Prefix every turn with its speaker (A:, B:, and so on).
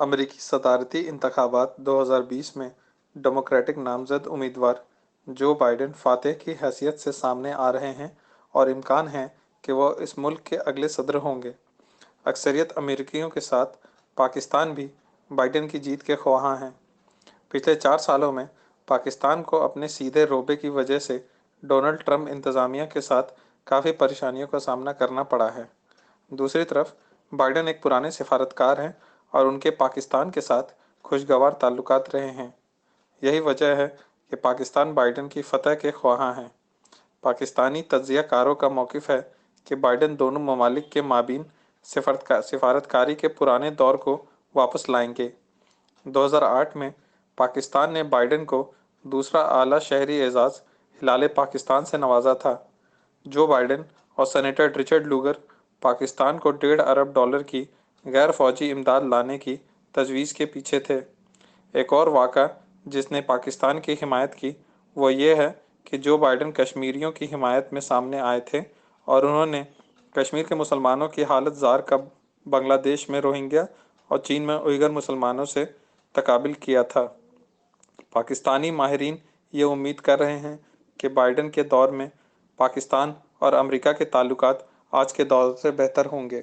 A: अमेरिकी सदारती इंतखाबात 2020 में डेमोक्रेटिक नामज़द उम्मीदवार जो बाइडेन फातह की हैसियत से सामने आ रहे हैं और इम्कान है कि वह इस मुल्क के अगले सदर होंगे। अक्सरियत अमेरिकियों के साथ पाकिस्तान भी बाइडेन की जीत के ख्वाहा हैं। पिछले चार सालों में पाकिस्तान को अपने सीधे रोबे की वजह से डोनाल्ड ट्रंप इंतज़ामिया के साथ काफ़ी परेशानियों का सामना करना पड़ा है। दूसरी तरफ़ बाइडेन एक पुराने सिफारतकार हैं और उनके पाकिस्तान के साथ खुशगवार ताल्लुकात रहे हैं। यही वजह है कि पाकिस्तान बाइडेन की फतह के ख्वाहा हैं। पाकिस्तानी तजिया कारों का मौक़ है कि बाइडेन दोनों ममालिक के माबीन सिफारतकारी के पुराने दौर को वापस लाएँगे। 2008 में पाकिस्तान ने बाइडेन को दूसरा आला शहरी एजाज़ हिलाल पाकिस्तान से नवाजा था, जो बाइडन और सेनेटर रिचर्ड लूगर पाकिस्तान को डेढ़ अरब डॉलर की गैर फौजी इमदाद लाने की तजवीज़ के पीछे थे। एक और वाक़ा जिसने पाकिस्तान की हिमायत की, वो ये है कि जो बाइडन कश्मीरियों की हिमायत में सामने आए थे और उन्होंने कश्मीर के मुसलमानों की हालत ज़ार का बांग्लादेश में रोहिंग्या और चीन में उइगर मुसलमानों से तकबिल किया था। पाकिस्तानी माहरीन ये उम्मीद कर रहे हैं कि बाइडन के दौर में पाकिस्तान और अमेरिका के ताल्लुक आज के दौर से बेहतर होंगे।